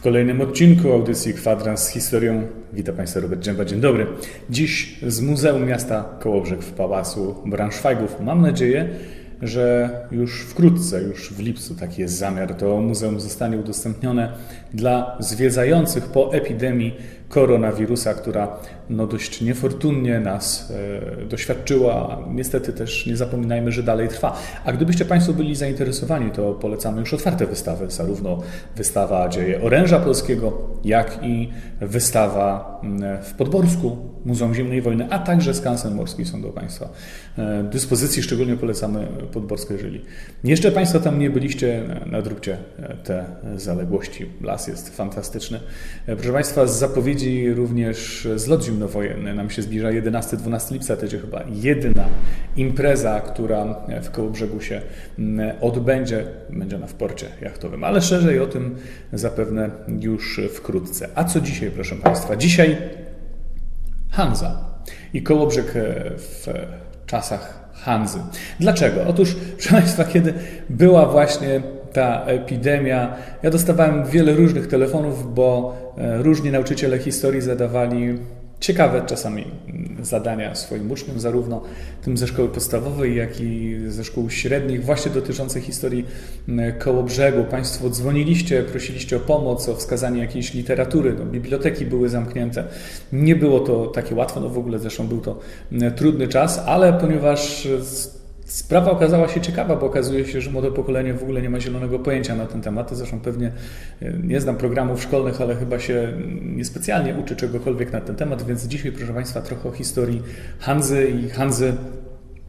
kolejnym odcinku audycji Kwadrans z historią. Witam Państwa, Robert Dżęba, dzień dobry. Dziś z Muzeum Miasta Kołobrzeg w Pałacu Braunschweigów. Mam nadzieję, że już wkrótce, już w lipcu, taki jest zamiar, to muzeum zostanie udostępnione dla zwiedzających po epidemii koronawirusa, która no dość niefortunnie nas e, doświadczyła. Niestety też nie zapominajmy, że dalej trwa. A gdybyście Państwo byli zainteresowani, to polecamy już otwarte wystawy, zarówno wystawa Dzieje Oręża Polskiego, jak i wystawa mm, w Podborsku, Muzeum Zimnej Wojny, a także skansen morski są do Państwa e, dyspozycji. Szczególnie polecamy Podborskę, jeżeli jeszcze Państwo tam nie byliście, nadróbcie te zaległości. Las jest fantastyczny. E, proszę Państwa, z zapowiedzi również zlot zimnowojenny nam się zbliża 11-12 lipca, to będzie chyba jedyna impreza, która w Kołobrzegu się mm, odbędzie. Będzie ona w porcie jachtowym, ale szerzej o tym zapewne już wkrótce. A co dzisiaj, proszę Państwa? Dzisiaj Hanza i Kołobrzeg e, w czasach Hanzy. Dlaczego? Otóż, proszę Państwa, kiedy była właśnie ta epidemia, ja dostawałem wiele różnych telefonów, bo e, różni nauczyciele historii zadawali ciekawe czasami zadania swoim uczniom, zarówno tym ze szkoły podstawowej, jak i ze szkół średnich, właśnie dotyczące historii koło brzegu. Państwo dzwoniliście, prosiliście o pomoc, o wskazanie jakiejś literatury, no, biblioteki były zamknięte. Nie było to takie łatwe, no w ogóle zresztą był to trudny czas, ale ponieważ Sprawa okazała się ciekawa, bo okazuje się, że młode pokolenie w ogóle nie ma zielonego pojęcia na ten temat. Zresztą pewnie e, nie znam programów szkolnych, ale chyba się niespecjalnie uczy czegokolwiek na ten temat, więc dzisiaj, proszę Państwa, trochę o historii Hanzy i Hanzy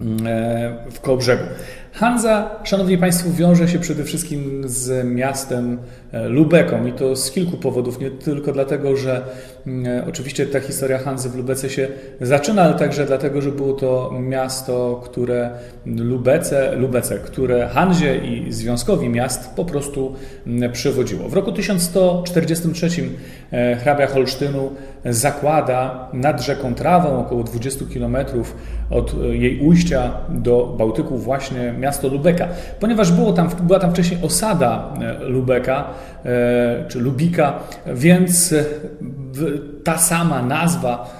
mm, e, w Kołobrzegu. Hanza, Szanowni Państwo, wiąże się przede wszystkim z miastem e, Lubeką i to z kilku powodów. Nie tylko dlatego, że mm, e, oczywiście ta historia Hanzy w Lubece się zaczyna, ale także dlatego, że było to miasto, które Lubece, Lubece które Hanzie i związkowi miast po prostu mm, przewodziło. W roku 1143 e, hrabia Holsztynu zakłada nad rzeką Trawą, około 20 km od jej ujścia do Bałtyku właśnie miasto Lubeka. Ponieważ było tam, była tam wcześniej osada e, Lubeka, e, czy Lubika, więc e, ta sama nazwa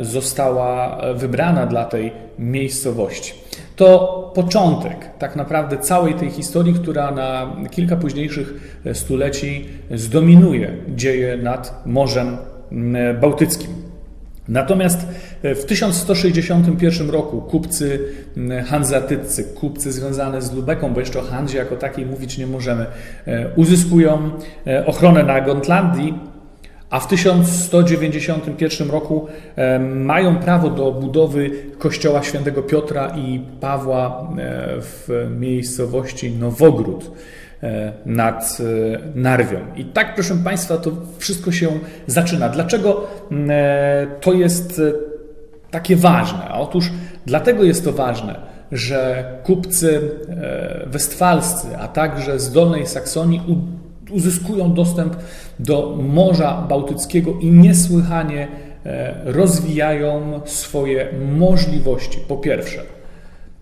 została wybrana dla tej miejscowości. To początek tak naprawdę całej tej historii, która na kilka późniejszych stuleci zdominuje dzieje nad Morzem Bałtyckim. Natomiast e, w 1161 roku kupcy hanzatyccy, kupcy związane z Lubeką, bo jeszcze o Hanzie jako takiej mówić nie możemy, e, uzyskują e, ochronę na Gotlandii, a w 1191 roku mają prawo do budowy kościoła świętego Piotra i Pawła w miejscowości Nowogród. E, nad e, Narwią. I tak, proszę Państwa, to wszystko się zaczyna. Dlaczego e, to jest takie ważne? Otóż dlatego jest to ważne, że kupcy westfalscy, a także z Dolnej Saksonii uzyskują dostęp do Morza Bałtyckiego i niesłychanie rozwijają swoje możliwości. Po pierwsze,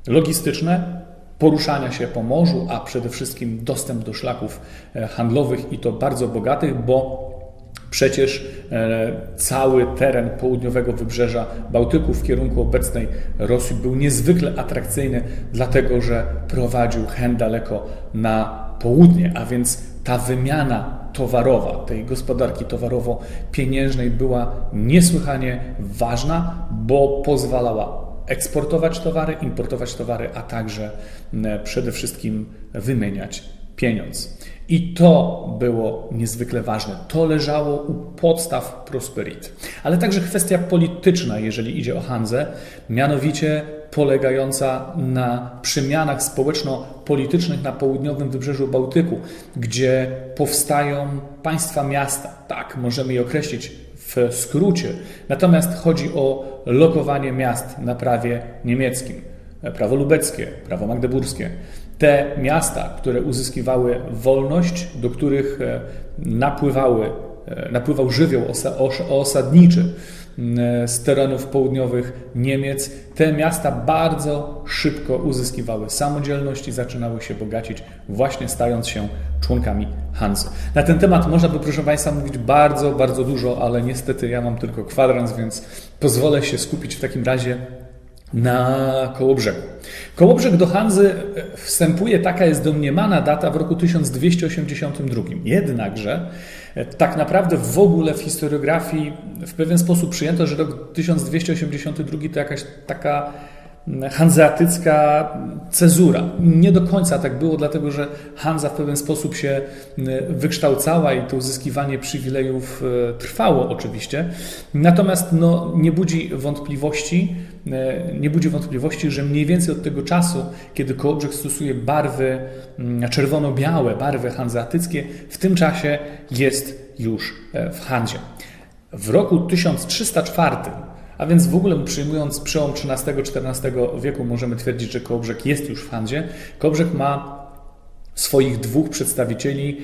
logistyczne, poruszania się po morzu, a przede wszystkim dostęp do szlaków e, handlowych i to bardzo bogatych, bo Przecież e, cały teren południowego wybrzeża Bałtyku w kierunku obecnej Rosji był niezwykle atrakcyjny, dlatego że prowadził hen daleko na południe, a więc ta wymiana towarowa, tej gospodarki towarowo-pieniężnej była niesłychanie ważna, bo pozwalała eksportować towary, importować towary, a także przede wszystkim wymieniać pieniądz. I to było niezwykle ważne. To leżało u podstaw prosperity. Ale także kwestia polityczna, jeżeli idzie o Hanzę, mianowicie polegająca na przemianach społeczno-politycznych na południowym wybrzeżu Bałtyku, gdzie powstają państwa miasta. Tak, możemy je określić w skrócie. Natomiast chodzi o lokowanie miast na prawie niemieckim. Prawo lubeckie, prawo magdeburskie. Te miasta, które uzyskiwały wolność, do których e, napływały, e, napływał żywioł osadniczy, z terenów południowych Niemiec. Te miasta bardzo szybko uzyskiwały samodzielność i zaczynały się bogacić, właśnie stając się członkami Hanzy. Na ten temat można by, proszę Państwa, mówić bardzo, bardzo dużo, ale niestety ja mam tylko kwadrans, więc pozwolę się skupić w takim razie na Kołobrzegu. Kołobrzeg do Hanzy e, wstępuje, taka jest domniemana data w roku 1282. Jednakże e, tak naprawdę w ogóle w historiografii w pewien sposób przyjęto, że rok 1282 to jakaś taka hanzeatycka cezura. Nie do końca tak było, dlatego że Hanza w pewien sposób się wykształcała i to uzyskiwanie przywilejów e, trwało oczywiście. Natomiast no, nie budzi wątpliwości, nie budzi wątpliwości, że mniej więcej od tego czasu, kiedy Kołobrzeg stosuje barwy czerwono-białe, barwy hanzeatyckie, w tym czasie jest już e, w Handzie. W roku 1304 a więc w ogóle przyjmując przełom XIII-XIV wieku możemy twierdzić, że Kołobrzeg jest już w Handzie. Kołobrzeg ma swoich dwóch przedstawicieli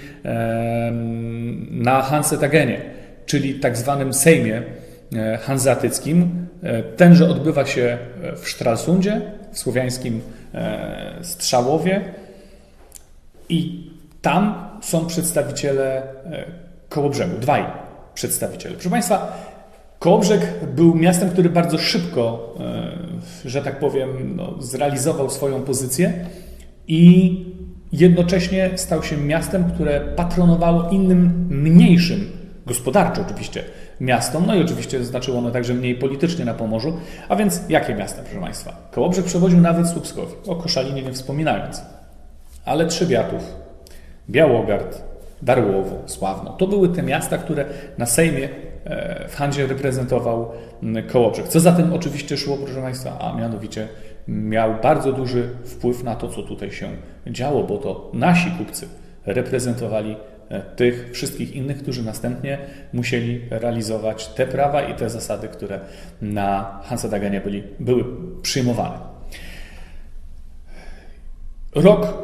na Hansetagenie, czyli tak zwanym Sejmie e, hanzeatyckim. E, tenże odbywa się w Stralsundzie, w słowiańskim e, Strzałowie i tam są przedstawiciele Kołobrzegu, dwaj przedstawiciele. Proszę Państwa, Kołobrzeg był miastem, który bardzo szybko, e, że tak powiem, no, zrealizował swoją pozycję i jednocześnie stał się miastem, które patronowało innym, mniejszym, gospodarczo oczywiście, miastom. No i oczywiście znaczyło ono także mniej politycznie na Pomorzu. A więc jakie miasta, proszę Państwa? Kołobrzeg przewodził nawet Słupskowi, o Koszalinie nie wspominając. Ale Trzebiatów, Białogard, Darłowo, Sławno. To były te miasta, które na Sejmie w Handzie reprezentował Kołobrzeg. Co za tym oczywiście szło, proszę Państwa, a mianowicie miał bardzo duży wpływ na to, co tutaj się działo, bo to nasi kupcy reprezentowali e, tych wszystkich innych, którzy następnie musieli realizować te prawa i te zasady, które na Hansadaganie byli, były przyjmowane. Rok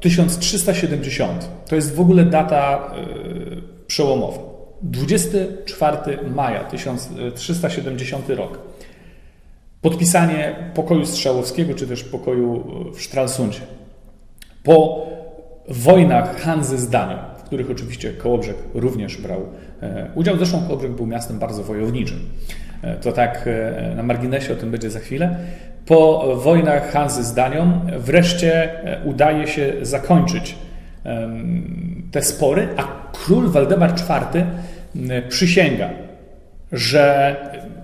1370 to jest w ogóle data yy, przełomowa. 24 maja 1370 rok. Podpisanie pokoju strzałowskiego, czy też pokoju w Stralsundzie. Po wojnach Hanzy z Danią, których oczywiście Kołobrzeg również brał e, udział. Zresztą Kołobrzeg był miastem bardzo wojowniczym. E, to tak e, na marginesie o tym będzie za chwilę. Po wojnach Hanzy z Danią wreszcie udaje się zakończyć te spory, a król Waldemar IV przysięga, że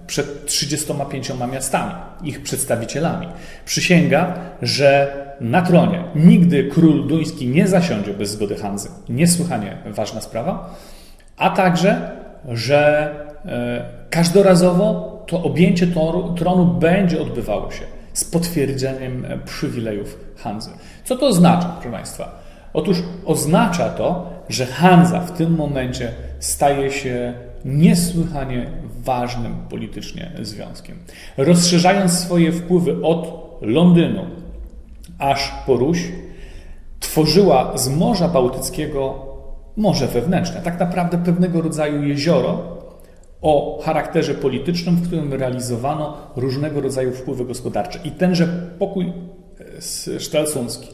przed 35 miastami, ich przedstawicielami, przysięga, że na tronie nigdy król duński nie zasiądzie bez zgody Hanzy. Niesłychanie ważna sprawa. A także, że e, każdorazowo to objęcie tronu będzie odbywało się z potwierdzeniem przywilejów Hanzy. Co to oznacza, proszę Państwa? Otóż oznacza to, że Hanza w tym momencie staje się niesłychanie ważnym politycznie związkiem. Rozszerzając swoje wpływy od Londynu aż po Ruś, tworzyła z Morza Bałtyckiego morze wewnętrzne, tak naprawdę pewnego rodzaju jezioro o charakterze politycznym, w którym realizowano różnego rodzaju wpływy gospodarcze. I tenże pokój e, sztralsuncki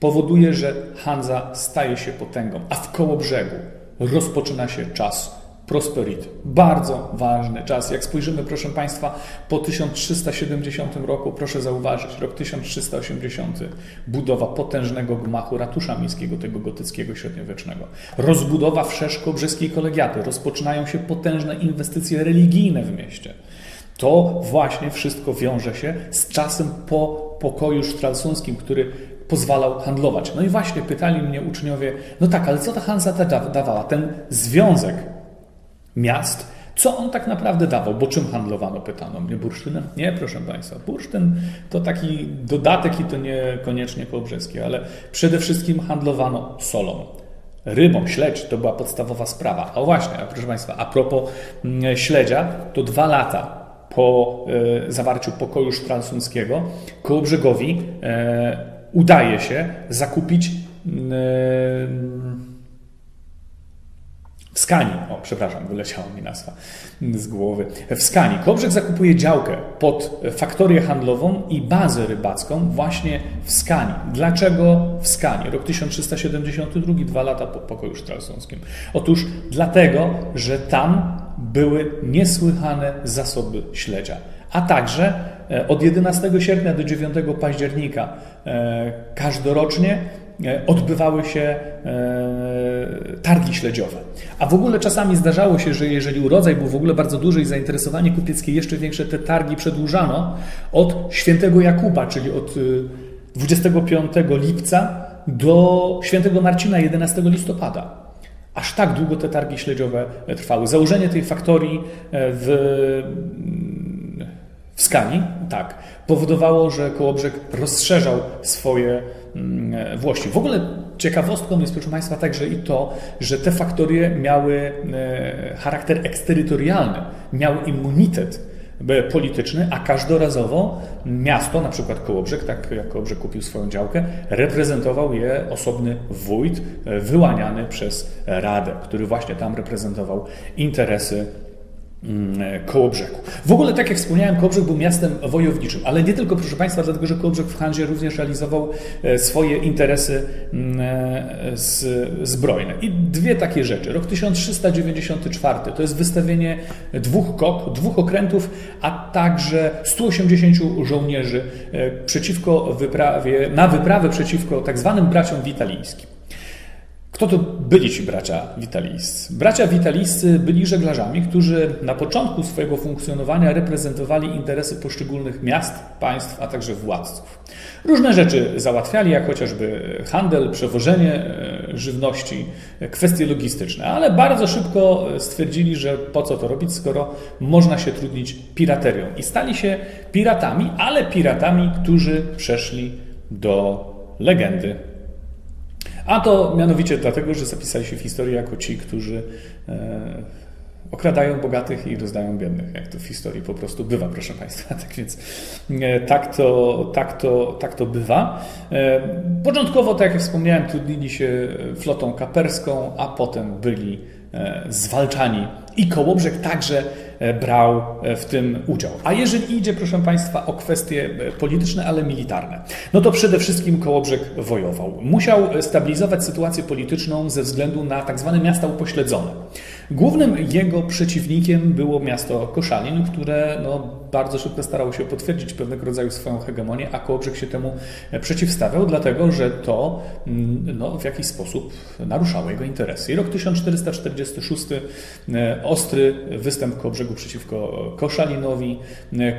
powoduje, że Hanza staje się potęgą, a w koło brzegu rozpoczyna się czas prosperity. Bardzo ważny czas. Jak spojrzymy, proszę Państwa, po 1370 roku, proszę zauważyć, rok 1380, budowa potężnego gmachu ratusza miejskiego, tego gotyckiego średniowiecznego. Rozbudowa wszerz brzeskiej kolegiaty. Rozpoczynają się potężne inwestycje religijne w mieście. To właśnie wszystko wiąże się z czasem po pokoju sztralsuńskim, który pozwalał handlować. No i właśnie pytali mnie uczniowie, no tak, ale co ta Hansa dawała? Ten związek miast, co on tak naprawdę dawał? Bo czym handlowano? Pytano mnie bursztynem. Nie, proszę Państwa, bursztyn to taki dodatek i to niekoniecznie kołbrzeskie, ale przede wszystkim handlowano solą. Rybą, śledź to była podstawowa sprawa. A właśnie, proszę Państwa, a propos mm, śledzia, to dwa lata po e, zawarciu pokoju sztralsuńskiego Kołobrzegowi e, udaje się zakupić mm, w Skani, o przepraszam, wyleciała mi nazwa z głowy. W Skani Kołobrzeg zakupuje działkę pod faktorię handlową i bazę rybacką właśnie w Skani. Dlaczego w Skani? Rok 1372, dwa lata po pokoju stralsonskim. Otóż dlatego, że tam były niesłychane zasoby śledzia, a także e, od 11 sierpnia do 9 października e, każdorocznie odbywały się targi śledziowe. A w ogóle czasami zdarzało się, że jeżeli urodzaj był w ogóle bardzo duży i zainteresowanie kupieckie jeszcze większe, te targi przedłużano od świętego Jakuba, czyli od 25 lipca do świętego Marcina 11 listopada. Aż tak długo te targi śledziowe trwały. Założenie tej faktorii w, w Skani, tak, powodowało, że Kołobrzeg rozszerzał swoje włości. W ogóle ciekawostką jest, proszę Państwa, także i to, że te faktorie miały e, charakter eksterytorialny, miały immunitet polityczny, a każdorazowo miasto, na przykład Kołobrzeg, tak jak Kołobrzeg kupił swoją działkę, reprezentował je osobny wójt e, wyłaniany przez Radę, który właśnie tam reprezentował interesy Mm, Kołobrzegu. W ogóle, tak jak wspomniałem, Kołobrzeg był miastem wojowniczym, ale nie tylko, proszę Państwa, dlatego, że Kołobrzeg w handzie również realizował e, swoje interesy mm, e, zbrojne. I dwie takie rzeczy. Rok 1394 to jest wystawienie dwóch kok, dwóch okrętów, a także 180 żołnierzy e, przeciwko wyprawie, na wyprawę przeciwko tak zwanym braciom witalińskim. Kto to byli ci bracia witalijscy? Bracia witalijscy byli żeglarzami, którzy na początku swojego funkcjonowania reprezentowali interesy poszczególnych miast, państw, a także władców. Różne rzeczy załatwiali, jak chociażby handel, przewożenie e, żywności, kwestie logistyczne, ale bardzo szybko stwierdzili, że po co to robić, skoro można się trudnić piraterią. I stali się piratami, ale piratami, którzy przeszli do legendy a to mianowicie dlatego, że zapisali się w historii jako ci, którzy e, okradają bogatych i rozdają biednych, jak to w historii po prostu bywa, proszę Państwa. Tak więc e, tak to, tak to, tak to bywa. E, początkowo, tak jak wspomniałem, trudnili się flotą kaperską, a potem byli zwalczani i Kołobrzeg także brał e, w tym udział. A jeżeli idzie, proszę Państwa, o kwestie e, polityczne, ale militarne, no to przede wszystkim Kołobrzeg wojował. Musiał stabilizować sytuację polityczną ze względu na tak zwane miasta upośledzone. Głównym jego przeciwnikiem było miasto Koszalin, które no, bardzo szybko starało się potwierdzić pewnego rodzaju swoją hegemonię, a Kołobrzeg się temu przeciwstawiał, dlatego że to mm, no, w jakiś sposób naruszało jego interesy. I rok 1446 ostry występ Kołobrzegu przeciwko Koszalinowi,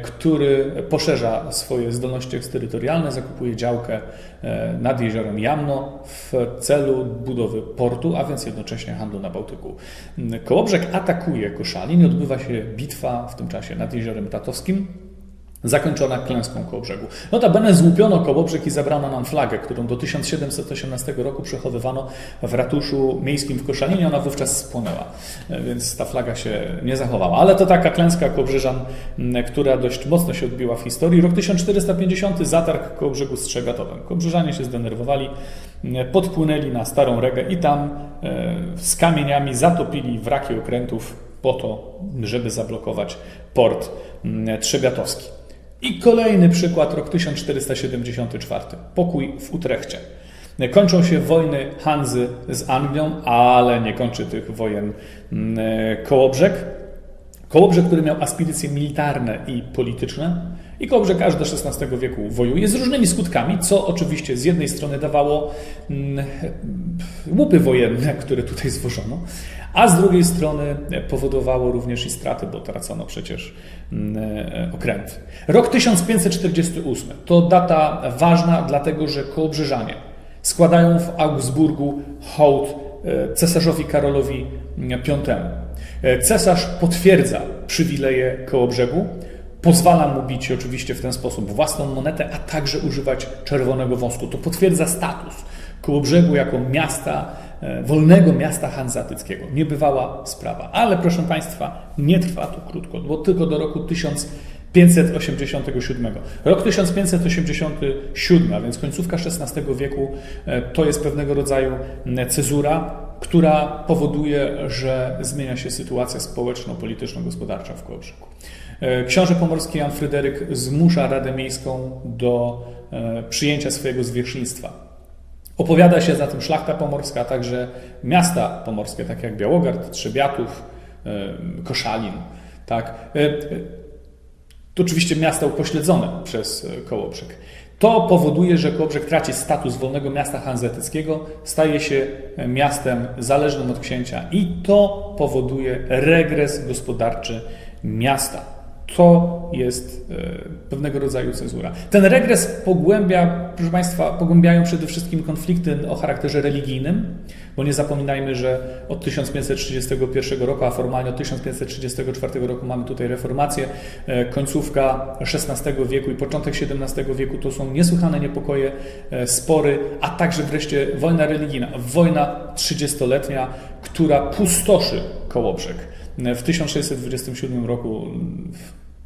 który poszerza swoje zdolności eksterytorialne, zakupuje działkę e, nad jeziorem Jamno w celu budowy portu, a więc jednocześnie handlu na Bałtyku. Kołobrzeg atakuje Koszalin i odbywa się bitwa w tym czasie nad jeziorem Tatowskim zakończona klęską Kołobrzegu. Notabene złupiono Kołobrzeg i zabrano nam flagę, którą do 1718 roku przechowywano w ratuszu miejskim w Koszalinie. Ona wówczas spłonęła, więc ta flaga się nie zachowała. Ale to taka klęska Kołbrzyżan, która dość mocno się odbiła w historii. Rok 1450 zatarg Kołobrzegu Strzegatowem. Kołbrzyżanie się zdenerwowali, podpłynęli na Starą Regę i tam e, z kamieniami zatopili wraki okrętów po to, żeby zablokować port Trzebiatowski. I kolejny przykład, rok 1474. Pokój w Utrechcie. Kończą się wojny Hanzy z Anglią, ale nie kończy tych wojen mm, Kołobrzeg. Kołobrzeg, który miał aspiracje militarne i polityczne, i Kołobrzeg aż do XVI wieku wojuje z różnymi skutkami, co oczywiście z jednej strony dawało mm, łupy wojenne, które tutaj zwożono, a z drugiej strony powodowało również i straty, bo tracono przecież mm, e, okręty. Rok 1548 to data ważna, dlatego że Kołobrzyżanie składają w Augsburgu hołd e, cesarzowi Karolowi V. E, cesarz potwierdza przywileje Kołobrzegu, pozwala mu bić oczywiście w ten sposób własną monetę, a także używać czerwonego wosku. To potwierdza status Kołobrzegu jako miasta wolnego miasta hanzatyckiego. Niebywała sprawa. Ale proszę Państwa, nie trwa to krótko, bo tylko do roku 1587. Rok 1587, a więc końcówka XVI wieku, e, to jest pewnego rodzaju cezura. która powoduje, że zmienia się sytuacja społeczno-polityczno-gospodarcza w Kołobrzegu. E, Książę pomorski Jan Fryderyk zmusza Radę Miejską do e, przyjęcia swojego zwierzchnictwa. Opowiada się za tym szlachta pomorska, a także miasta pomorskie, tak jak Białogard, Trzebiatów, e, Koszalin. Tak. E, e, To oczywiście miasta upośledzone przez Kołobrzeg. To powoduje, że Kołobrzeg traci status wolnego miasta hanzetyckiego, staje się miastem zależnym od księcia i to powoduje regres gospodarczy miasta. To jest e, pewnego rodzaju cezura. Ten regres pogłębia, proszę Państwa, pogłębiają przede wszystkim konflikty o charakterze religijnym, bo nie zapominajmy, że od 1531 roku, a formalnie od 1534 roku mamy tutaj reformację, e, końcówka XVI wieku i początek XVII wieku to są niesłychane niepokoje, e, spory, a także wreszcie wojna religijna, wojna 30-letnia, która pustoszy Kołobrzeg. W 1627 roku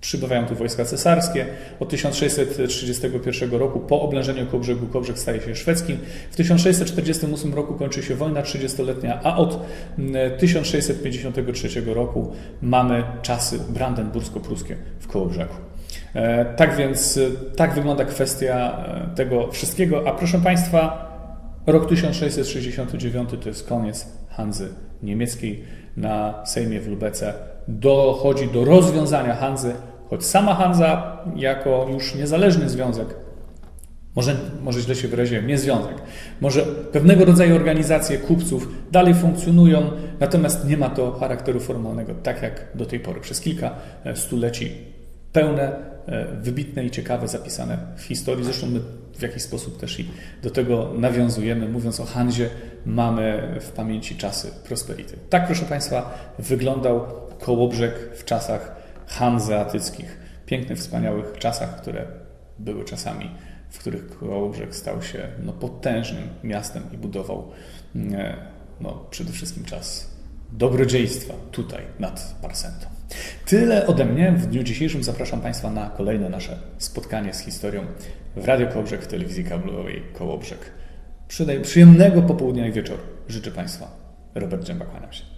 przybywają tu wojska cesarskie. Od 1631 roku po oblężeniu Kołbrzegu Kołbrzeg staje się szwedzkim. W 1648 roku kończy się wojna 30-letnia, a od mm, 1653 roku mamy czasy brandenbursko-pruskie w Kołobrzegu. E, Tak więc e, tak wygląda kwestia e, tego wszystkiego. A proszę Państwa, Rok 1669 to jest koniec Hanzy niemieckiej. Na Sejmie w Lubece dochodzi do rozwiązania Hanzy, choć sama Hanza jako już niezależny związek, może, może źle się wyraziłem, nie związek, może pewnego rodzaju organizacje kupców dalej funkcjonują, natomiast nie ma to charakteru formalnego, tak jak do tej pory. Przez kilka e, stuleci pełne, e, wybitne i ciekawe, zapisane w historii. Zresztą my w jakiś sposób też i do tego nawiązujemy. Mówiąc o Hanzie, mamy w pamięci czasy prosperity. Tak, proszę Państwa, wyglądał Kołobrzeg w czasach hanzeatyckich. Pięknych, wspaniałych czasach, które były czasami, w których Kołobrzeg stał się no, potężnym miastem i budował e, no, przede wszystkim czas dobrodziejstwa tutaj nad Parsentą. Tyle ode mnie. W dniu dzisiejszym zapraszam Państwa na kolejne nasze spotkanie z historią w Radio Kołobrzeg w telewizji kablowej Kołobrzeg. Przyjemnego popołudnia i wieczoru. Życzę Państwa. Robert Dżęba, kłaniam się.